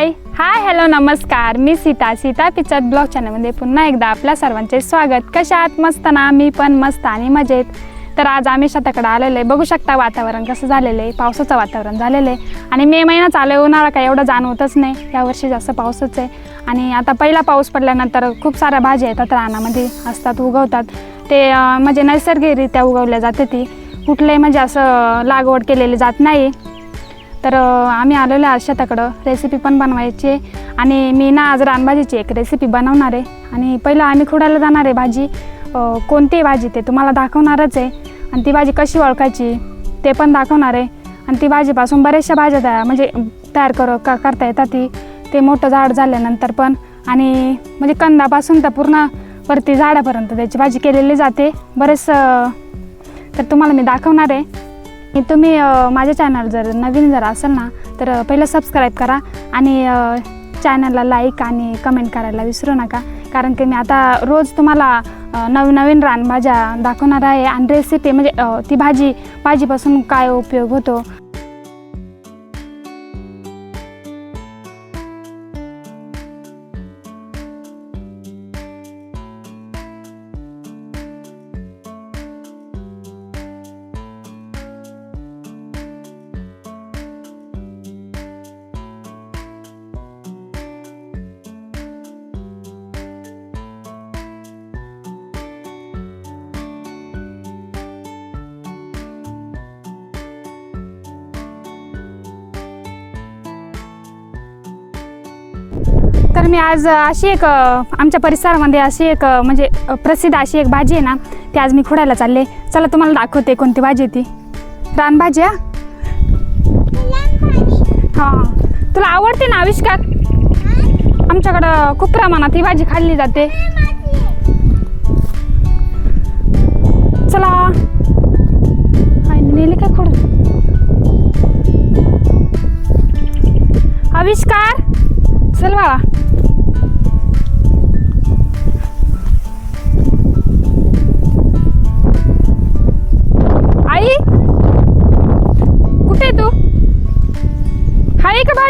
हाय hi hello नमस्कार. मी Sita Sita picture blog चॅनलमध्ये पुन्हा एकदा आपल्या सर्वांचे स्वागत. कशा आहात? मस्त ना? मी पण मस्त आणि मजेत. तर आज आम्ही शेताकडे आलेलो आहे. बघू शकता वातावरण कसं झालेलं आहे. पावसाचं वातावरण झालेलं आहे. आणि मे महिना चालू आहे उन्हाळा काय एवढं जाणवतच नाही. यावर्षी जास्त पाऊसच आहे. आणि आता पहिला पाऊस पडल्यानंतर खूप साऱ्या भाज्या येतात रानामध्ये. असतात उगवतात. ते म्हणजे नैसर्गिकरित्या उगवल्या जाते ती. कुठले म्हणजे असं लागवड केलेली जात नाही. तर आम्ही आलेलो आहे आज शेताकडं रेसिपी पण बनवायची आहे. आणि मी ना आज रानभाजीची एक रेसिपी बनवणार आहे. आणि पहिलं आम्ही खुडायला जाणार आहे भाजी. कोणती भाजी ते तुम्हाला दाखवणारच आहे. आणि ती भाजी कशी ओळखायची ते पण दाखवणार आहे. आणि ती भाजीपासून बऱ्याचशा भाज्या तयार म्हणजे तयार कर का करता येतात ती. ते मोठं झाड झाल्यानंतर पण. आणि म्हणजे कंदापासून तर पूर्ण वरती झाडापर्यंत त्याची भाजी केलेली जाते. बरेच तर तुम्हाला मी दाखवणार आहे. तुम्ही माझ्या चॅनल जर नवीन जर असेल ना तर पहिलं सबस्क्राईब करा आणि चॅनलला लाईक आणि कमेंट करायला विसरू नका. कारण की मी आता रोज तुम्हाला नवनवीन रानभाज्या दाखवणार आहे. आणि रेसिपी म्हणजे ती भाजी भाजीपासून काय उपयोग होतो? आज अशी एक आमच्या परिसरामध्ये अशी एक म्हणजे प्रसिद्ध अशी एक भाजी आहे ना ती आज मी खोडायला चालले. चला तुम्हाला दाखवते कोणती भाजी ती. रानभाजी हा? हां. तुला आवडते ना आविष्कार? आमच्याकडं खूप प्रमाणात ही भाजी खाल्ली जाते. चला. नेली काय खोड? आविष्कार? चल बाळा.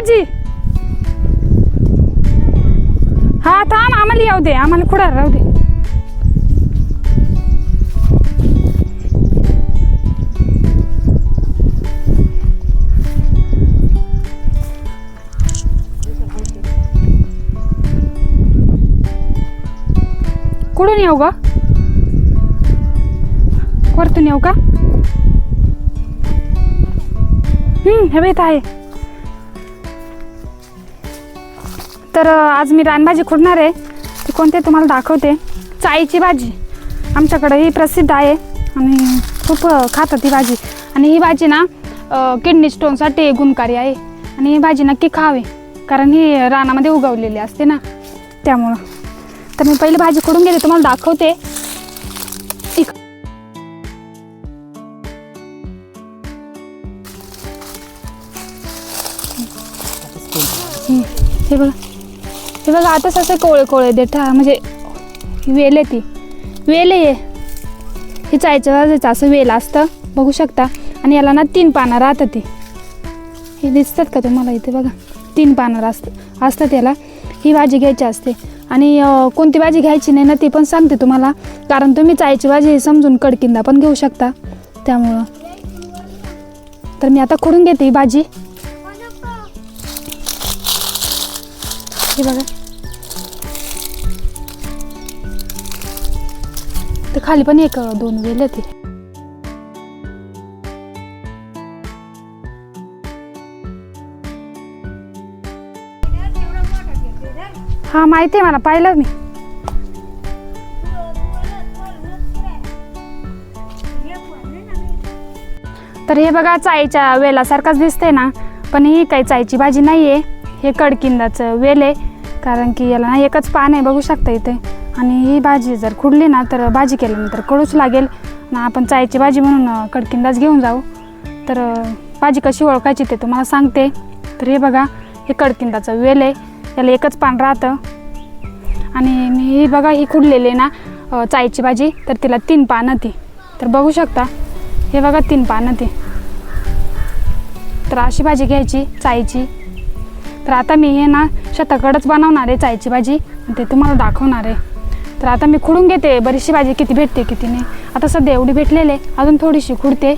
हाय हा थांब आम्हाला येऊ दे. आम्हाला खुडा राहू दे. कुठून येऊ का वरतून येऊ का? हम्म हे आहे. तर आज मी रानभाजी खुडणार आहे. ती कोणते तुम्हाला दाखवते. चाईची भाजी. आमच्याकडे ही प्रसिद्ध आहे. आणि खूप खातात ही भाजी. आणि ही भाजी ना किडनी स्टोनसाठी गुणकारी आहे. आणि ही भाजी नक्की खावी. कारण ही रानामध्ये उगवलेली असते ना. त्यामुळं. तर मी पहिली भाजी खुडून गेली तुम्हाला दाखवते. इक- हे बघा. हे बघा आताच असे कोळे कोळे देठा म्हणजे वेल ती. वेल आहे हे. चायच्या वाजायचं असं वेल असतं. बघू शकता. आणि याला ना तीन पानं राहतात ते. हे दिसतात का तुम्हाला इथे? बघा. तीन पानं असत असतात याला. ही भाजी घ्यायची असते. आणि कोणती भाजी घ्यायची नाही ना ती पण सांगते तुम्हाला. कारण तुम्ही चायची भाजी समजून कडकिंदा पण घेऊ शकता. त्यामुळं. तर मी आता खोडून घेते ही भाजी. हे बघा. तर खाली पण एक दोन वेल ते हा. माहिती आहे मला पाहिलं मी. तर हे बघा चायच्या वेलासारखाच दिसते ना पण ही काही चायची भाजी नाही आहे हे कडकिंदाचं वेल आहे. कारण की याला ना एकच पान आहे बघू शकता इथे. आणि ही भाजी जर खुडली ना तर भाजी केल्यानंतर कडूच लागेल. ना आपण चायची भाजी म्हणून अं, कडकिंदाच घेऊन जाऊ. तर भाजी कशी ओळखायची ते तुम्हाला सांगते. तर हे बघा हे कडकिंदाचं वेल आहे. याला एकच पान राहतं. आणि मी ही बघा ही खुडलेली आहे ना चायची भाजी तर तिला तीन पानं ती. तर बघू शकता हे बघा तीन पानं ती. तर अशी भाजी घ्यायची चायची. तर आता मी हे ना शेताकडंच बनवणार आहे चायची भाजी. ते तुम्हाला दाखवणार आहे. तर आता मी खुडून घेते. बरीचशी भाजी किती भेटते किती नाही. आता सध्या एवढी भेटलेले अजून थोडीशी खुडते.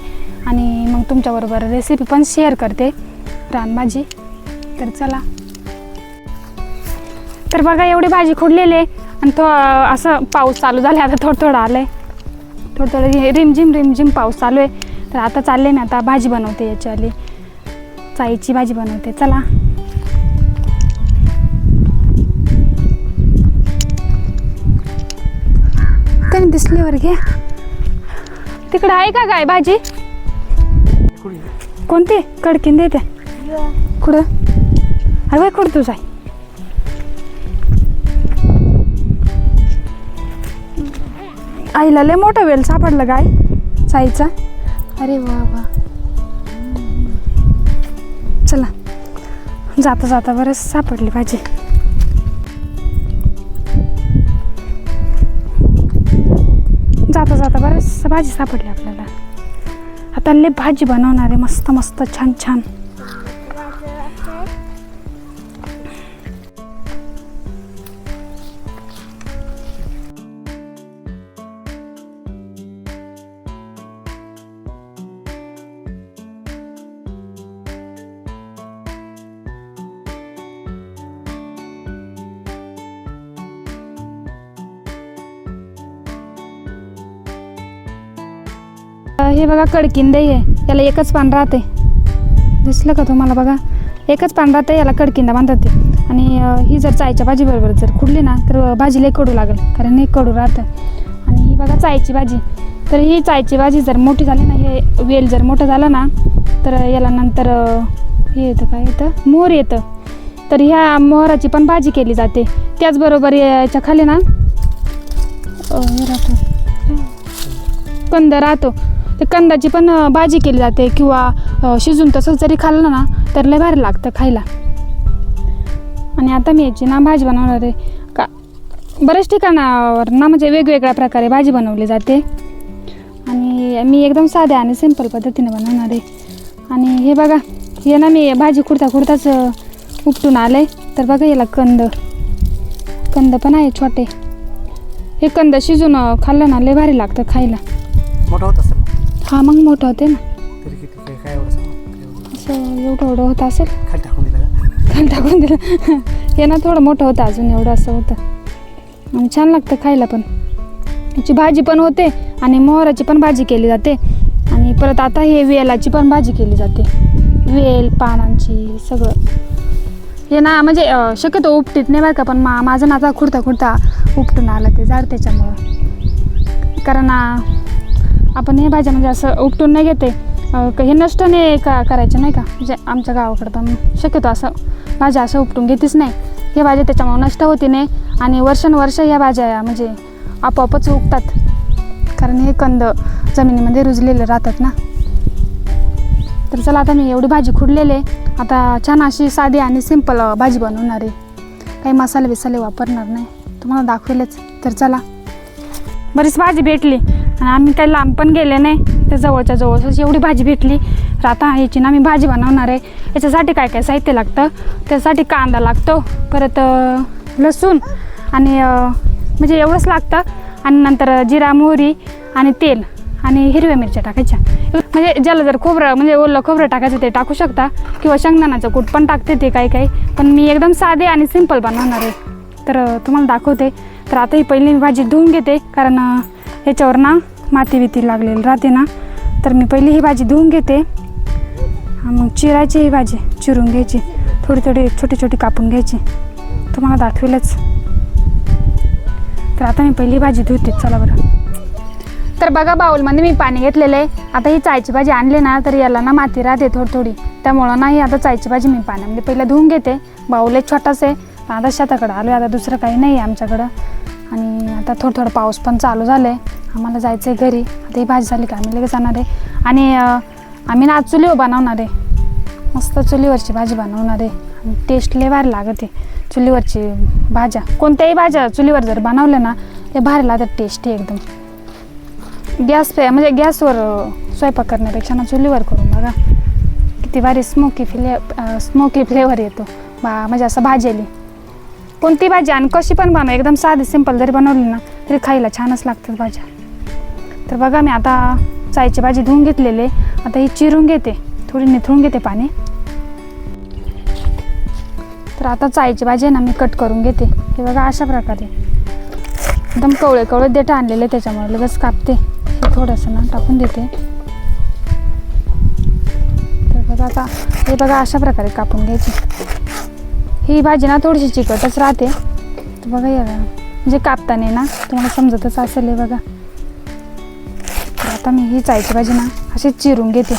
आणि मग तुमच्याबरोबर रेसिपी पण शेअर करते. रानभाजी तर चला. तर बघा एवढी भाजी खुडलेली आहे. आणि तो असं पाऊस चालू झाला. आता थोडं थोडं आलं आहे थोडं थोडं रिमझिम रिमझिम पाऊस चालू आहे. तर आता चालले मी आता भाजी बनवते याच्यावाली. चाईची भाजी बनवते. चला. त्याने दिसल्यावर घे तिकडे आहे का काय भाजी? कोणती? कडकीन देते कुठं? अरे बाई कुठं तुझा आईला लय मोठा वेल सापडला काय चाईचा अरे वा वा. चला. जाता जाता बरंच सापडली भाजी. जाता जाता बरंच भाजी सापडली आपल्याला. आता लय भाजी बनवणार आहे मस्त मस्त छान छान बघा कडकिंद आहे. याला एकच पान राहते. दिसलं का तुम्हाला बघा? एकच पान राहते याला कडकिंदा बांधते ते. आणि ही जर चायच्या भाजीबरोबर जर खुडली ना तर भाजी लई कडू लागेल. कारण हे कडू राहतं. आणि ही बघा चायची भाजी. तर ही चायची भाजी जर मोठी झाली ना हे वेल जर मोठं झालं ना तर याला नंतर हे येतं काय येतं? मोर येतं. तर ह्या मोहराची पण भाजी केली जाते. त्याचबरोबर याच्या खाली ना हे राहतो. कंद राहतो. ते कंदाची पण भाजी केली जाते किंवा शिजून तसंच जरी खाल्लं ना तर लय भारी लागतं खायला. आणि आता मी याची ना भाजी बनवणार आहे. का बऱ्याच ठिकाणावर ना म्हणजे वेगवेगळ्या प्रकारे भाजी बनवली जाते. आणि मी एकदम साध्या आणि सिंपल पद्धतीने बनवणार आहे. आणि हे बघा हे ना मी भाजी खुडता खुडताच उपटून आले तर बघा याला कंद. कंद पण आहे छोटे. हे कंद शिजून खाल्लं ना लय भारी लागतं खायला. मोठा होत हा मग मोठं होते ना. तरी किती काय काय एवढं सांग? असं एवढं एवढं होतं असेल? खाली टाकून दिलं का? खाली टाकून दिलं. हे ना थोडं मोठं होतं अजून एवढं असं होतं. आणि छान लागतं खायला पण. याची भाजी पण होते आणि मोहराची पण भाजी केली जाते. आणि परत आता हे वेलाची पण भाजी केली जाते. वेल पानांची सगळं. हे ना म्हणजे अं, शक्यतो उपटीत नाही बरं का पण मा माझं ना आता खुडता खुडता उपटून आलं ते झाड त्याच्यामुळं. कारण आपण हे भाज्या म्हणजे असं उपटून नाही घेते. हे नष्ट नाही का करायचे नाही का? म्हणजे आमच्या गावाकडं तर शक्यतो असं भाज्या असं उपटून घेतेच नाही. हे भाज्या त्याच्यामुळे नष्ट होती नाही आणि वर्षानुवर्ष ह्या भाज्या म्हणजे आपोआपच उगतात कारण हे कंद जमिनीमध्ये रुजलेले राहतात ना. तर चला आता मी एवढी भाजी खुडलेले आता छान अशी साधी आणि सिंपल भाजी बनवणार आहे. काही मसाले बिसाले वापरणार नाही. तुम्हाला दाखवेलच. तर चला. बरीच भाजी भेटली. आणि आम्ही काही लांब पण गेले नाही. त्या जवळच्या जवळच एवढी भाजी भेटली. तर आता याची ना आम्ही भाजी बनवणार आहे. याच्यासाठी काय काय साहित्य लागतं? त्यासाठी कांदा लागतो परत लसूण आणि म्हणजे एवढंच लागतं. आणि नंतर जिरा मोहरी आणि तेल आणि हिरव्या मिरच्या टाकायच्या. म्हणजे ज्याला जर खोबरं म्हणजे ओलं खोबरं टाकायचं ते टाकू शकता किंवा शेंगदाण्याचं कूट पण टाकते ते काही काही. पण मी एकदम साधे आणि सिंपल बनवणार आहे. तर तुम्हाला दाखवते. तर आता ही पहिली मी भाजी धुवून घेते कारण ह्याच्यावर ना माती बिती लागलेली राहते ना तर मी पहिली ही भाजी धुवून घेते. मग चिरायची ही भाजी चिरून घ्यायची. थोडी थोडी छोटी छोटी कापून घ्यायची. तुम्हाला दाखवेलच. तर आता मी पहिली भाजी धुते चला बरं. तर बघा बाऊलमध्ये मी पाणी घेतलेलं आहे. आता ही चायची भाजी आणली ना तर याला ना माती राहते थोडी थोडी. त्यामुळं ना ही आता चायची भाजी मी पाण्यामध्ये पहिलं धुवून घेते. बाऊल एक छोटाच आहे. आता शेताकडं आलो आता दुसरं काही नाही आहे आमच्याकडं. आणि आता थोडं थोडं पाऊस पण चालू झालं आहे आम्हाला जायचं आहे घरी. आता ही भाजी झाली का आम्ही लगेच जाणार आहे. आणि आम्ही ना आज चुलीवर बनवणार आहे. मस्त चुलीवरची भाजी बनवणार आहे. आणि टेस्ट लय भारी लागते चुलीवरची भाज्या. कोणत्याही भाज्या चुलीवर जर बनवल्या ना ते भारी लागतात टेस्टी एकदम. गॅस पे म्हणजे गॅसवर स्वयंपाक करण्यापेक्षा ना चुलीवर करून बघा. किती भारी स्मोकी फ्ले स्मोकी फ्लेवर येतो. बा म्हणजे असं भाजेली कोणती भाजी आणि कशी पण बनव एकदम साधी सिंपल जरी बनवली ना तरी खायला छानच लागतात भाज्या. तर बघा मी आता चायची भाजी धुवून घेतलेली आहे. आता ही चिरून घेते थोडी निथळून घेते पाणी. तर आता चायची भाजी आहे ना मी कट करून घेते. हे बघा अशा प्रकारे. एकदम कवळे कवळे देठ आणलेले त्याच्यामुळे लगेच कापते. हे थोडंसं ना टाकून देते. तर बघा आता हे बघा अशा प्रकारे कापून घ्यायची. ही भाजी ना थोडीशी चिकटच राहते. तर बघा या म्हणजे कापताना ना तुम्हाला समजतच असेल हे बघा. तर आता मी ही चायची भाजी ना अशी चिरून घेते.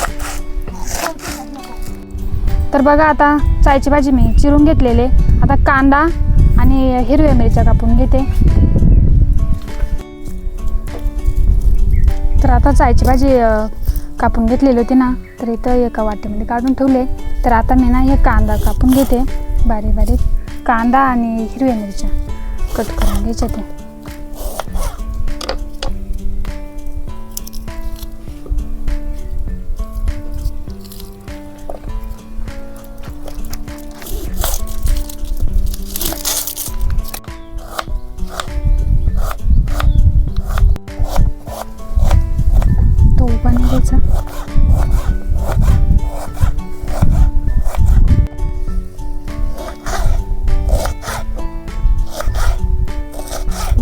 तर बघा आता चायची भाजी मी चिरून घेतलेले. आता कांदा आणि हिरव्या मिरच्या कापून घेते. तर आता चायची भाजी कापून घेतलेली होती ना तर इथं एका वाटीमध्ये काढून ठेवले. तर आता मी ना हे कांदा कापून घेते. बारीक बारीक कांदा आणि हिरव्या मिरच्या कट करून घ्यायच्या ते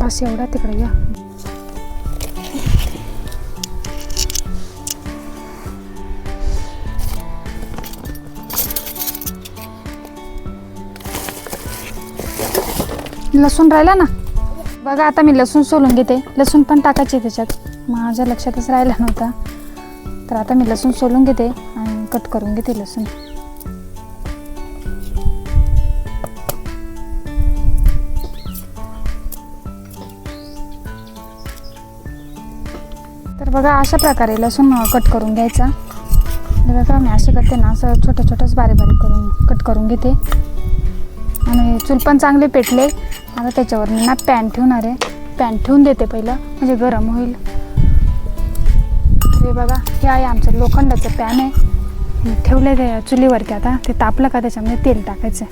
बस एवढा तिकडे घ्या लसूण राहिला ना? बघा आता मी लसूण सोलून घेते. लसूण पण टाकायचे त्याच्यात. माझ्या लक्षातच राहिला नव्हता. तर आता मी लसूण सोलून घेते आणि कट करून घेते लसूण. बघा अशा प्रकारे लसूण कट करून घ्यायचा. हे बघा मी असे करते ना असं छोटं छोटंच बारीक बारीक करून कट करून घेते. आणि चूल पण चांगले पेटले. आता त्याच्यावर मी ना पॅन ठेवणार आहे. पॅन ठेवून देते पहिलं म्हणजे गरम होईल. हे बघा हे आहे आमचं लोखंडाचं पॅन आहे. ठेवलं आहे चुलीवरती आता. ते तापलं का त्याच्यामध्ये तेल टाकायचं.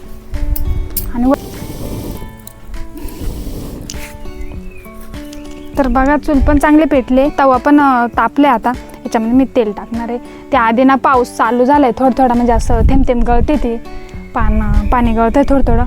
तर बघा चूल पण चांगले पेटले. तवा पण तापले आता. याच्यामध्ये मी तेल टाकणार आहे. त्या आधी ना पाऊस चालू झालाय थोडं थोडं म्हणजे असं थेंब थेंब गळते ती. पान पाणी गळतंय थोडं थोडं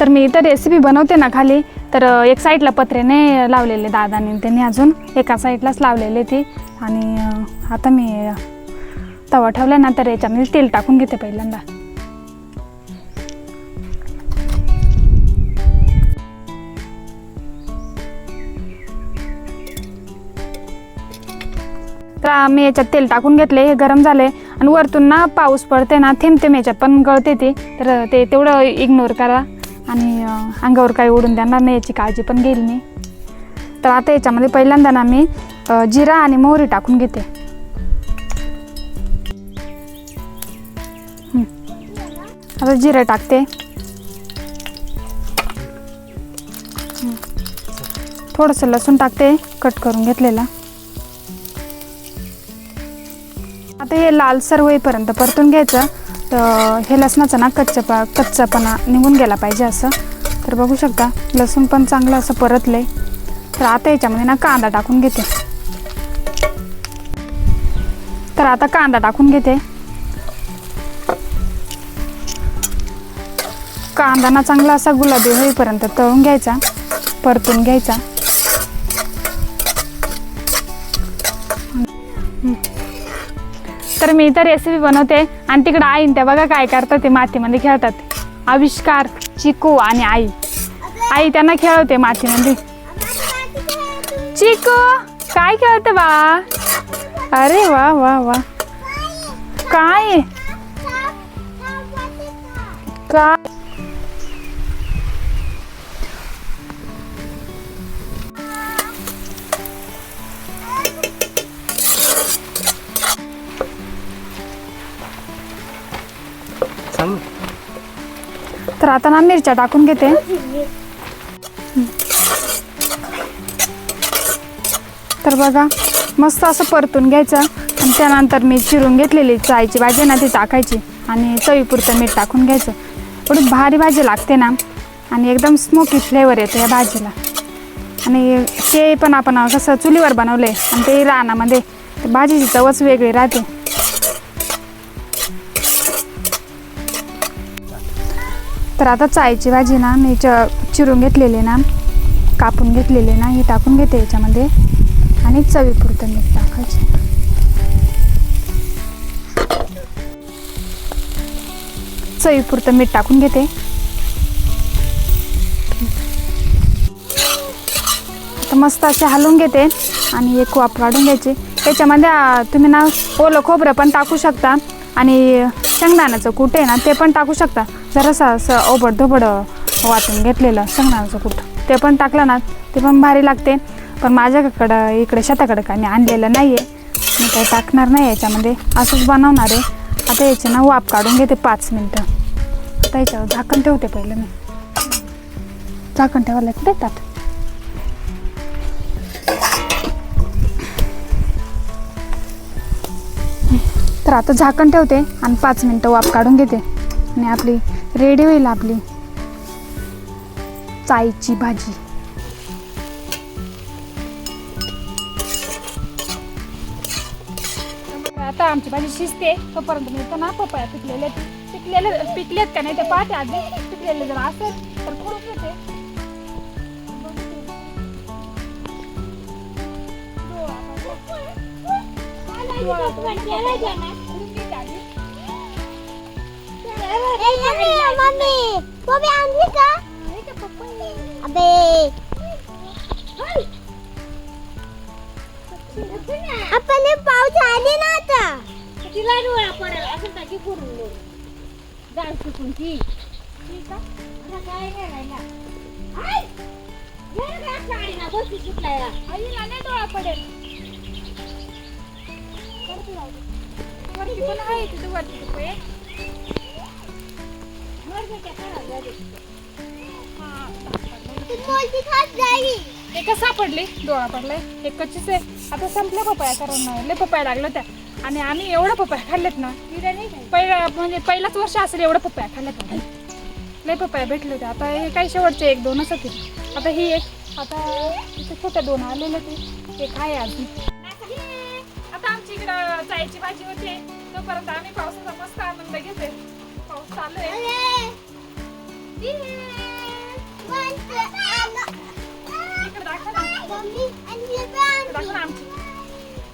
तर मी इथं रेसिपी बनवते ना खाली. तर एक साईडला पत्रेने लावलेले दादाने त्यांनी अजून एका साईडलाच लावलेले ती. आणि आता मी तवा ठेवला ना तर याच्यामध्ये तेल टाकून घेते पहिल्यांदा. तर आम्ही याच्यात तेल टाकून घेतले हे गरम झाले. आणि वरतून ना पाऊस पडते ना थेंब थेंब याच्यात पण गळते ते तर ते तेवढं इग्नोर करा. आणि अंगावर काही उडून देणार नाही याची काळजी पण घेईल मी. तर आता याच्यामध्ये पहिल्यांदा ना मी जिरा आणि मोहरी टाकून घेते. आता जिरं टाकते. थोडंसं लसूण टाकते कट करून घेतलेला. आता हे लालसर होईपर्यंत परतून घ्यायचं. तर हे लसणाचं ना कच्चपा कच्चापणा निघून गेला पाहिजे असं. तर बघू शकता लसूण पण चांगलं असं परतले तर आता याच्यामध्ये ना कांदा टाकून घेते. तर आता कांदा टाकून घेते. कांदा ना चांगला असा गुलाबी होईपर्यंत तळून घ्यायचा परतून घ्यायचा. तर मी इथं रेसिपी बनवते आणि तिकडं आईन त्या बघा काय करतात ते मातीमध्ये खेळतात. आविष्कार चिकू आणि आई. आई त्यांना खेळवते मातीमध्ये. चिकू काय खेळते बा? अरे वा वा वा. काय? काय? आता ना मिरच्या टाकून घेते. तर बघा मस्त असं परतून घ्यायचं. आणि त्यानंतर मी चिरून घेतलेली चायची भाजी ना ती टाकायची. आणि चवीपुरतं मीठ टाकून घ्यायचं. एवढी भारी भाजी लागते ना. आणि एकदम स्मोकी फ्लेवर येतो या भाजीला. आणि ते पण आपण कसं चुलीवर बनवले आणि ते रानामध्ये भाजीची चवच वेगळी राहते. तर आता चायची भाजी ना मी च चिरून घेतलेली ना कापून घेतलेले ना ही टाकून घेते याच्यामध्ये. आणि चवीपुरतं मीठ टाकायचे. चवीपुरतं मीठ टाकून घेते. आता मस्त असे हलवून घेते आणि एक वाप काढून घ्यायचे. त्याच्यामध्ये तुम्ही ना ओलं खोबरं पण टाकू शकता आणि शेंगदाण्याचं कुठे आहे ना ते पण टाकू शकता. जरासं असं ओबड धोबड वाटून घेतलेलं शेंगदाण्याचं कुठं? ते पण टाकलं ना ते पण भारी लागते. पण माझ्याकडं इकडे शेताकडं काय मी आणलेलं नाही आहे मी काही टाकणार नाही याच्यामध्ये. असंच बनवणार आहे. आता याचे ना वाप काढून घेते पाच मिनटं. आता याच्यावर झाकण ठेवते पहिलं मी. झाकण ठेवायला देतात तर आता झाकण ठेवते आणि पाच मिनटं वाफ काढून घेते. आणि आपली रेडी होईल आपली चायची भाजी आता आमची भाजी शिजते तोपर्यंत मी तर ना पपया पिकलेले पिकलेले पिकलेत का नाही ते पाहते आधी पिकलेले जर असेल तर खूप येते खुडून मम्मी पप्पी आणली का अबे आपण हे पाऊस आले ना आता तिला डोळा पडेल असं त्याची करून दे जाळ चुकून ती आता काय नाही राहिला आई! ये रे बा, साडी ना बसू सुटला या. आईला नाही डोळा पडेल वरती पण आहे तिथे वरती पपई. वर एकच सापडली डोळा पडलाय. एक कच्चीच आहे. आता संपल्या पपया कारण लय पपया लागल्या त्या आणि आम्ही एवढ्या पपया खाल्लेत ना पहिला म्हणजे पहिलाच वर्ष असेल एवढ्या पपया खाल्ल्यात लय पपया भेटले होते. आता हे काही शेवटचे एक दोनच होते. आता ही एक आता इथे छोट्या दोन आलेले ते एक आहे अजून. आता आमची इकडं जायची भाजी होते. तोपर्यंत आम्ही पावसाचा मस्त आनंद घेते पाऊस चालू आहे.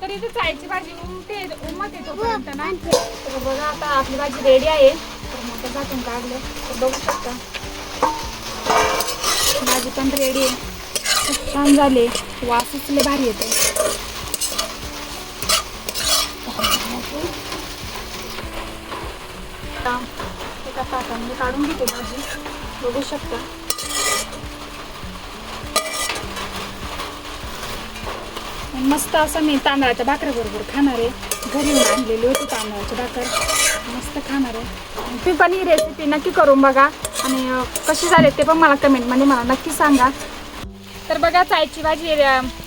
तर इथे चायची भाजी उमटे उमत येतो ना. तर बघा आता आपली भाजी रेडी आहे. तर आता झाकून काढलं. तर बघू शकता. भाजी पण रेडी आहे. छान झाले. वासच लय भारी येतो आता एका ताटामध्ये काढून घेते भाजी बघू शकता. मस्त असं मी तांदळाच्या भाकऱ्याबरोबर खाणार आहे. घरी येऊन आणलेली होती तांदळाची भाकर. मस्त खाणार आहे. ती पण ही रेसिपी नक्की करून बघा. आणि कशी झाली ते पण मला कमेंटमध्ये मला नक्की सांगा. तर बघा चायची भाजी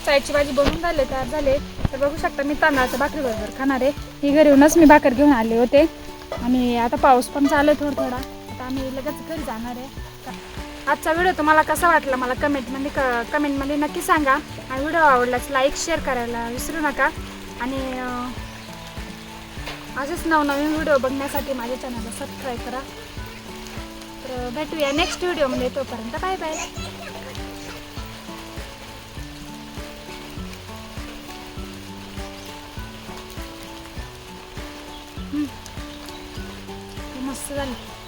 चायची भाजी बनवून झाले तयार झाले. तर बघू शकता मी तांदळाच्या भाकरीबरोबर खाणार आहे. ही घरी येऊनच मी भाकर घेऊन आले होते. आणि आता पाऊस पण चालू आहे थोडा थोडा. आता आम्ही लगेच घरी जाणार आहे. आजचा व्हिडिओ तुम्हाला कसा वाटला मला कमेंटमध्ये क कमेंटमध्ये नक्की सांगा. आणि व्हिडिओ आवडलाच लाईक शेअर करायला विसरू नका. आणि असेच नवनवीन व्हिडिओ बघण्यासाठी माझ्या चॅनलला सबस्क्राईब करा. तर भेटूया नेक्स्ट व्हिडिओमध्ये तोपर्यंत बाय बाय मस्त झाली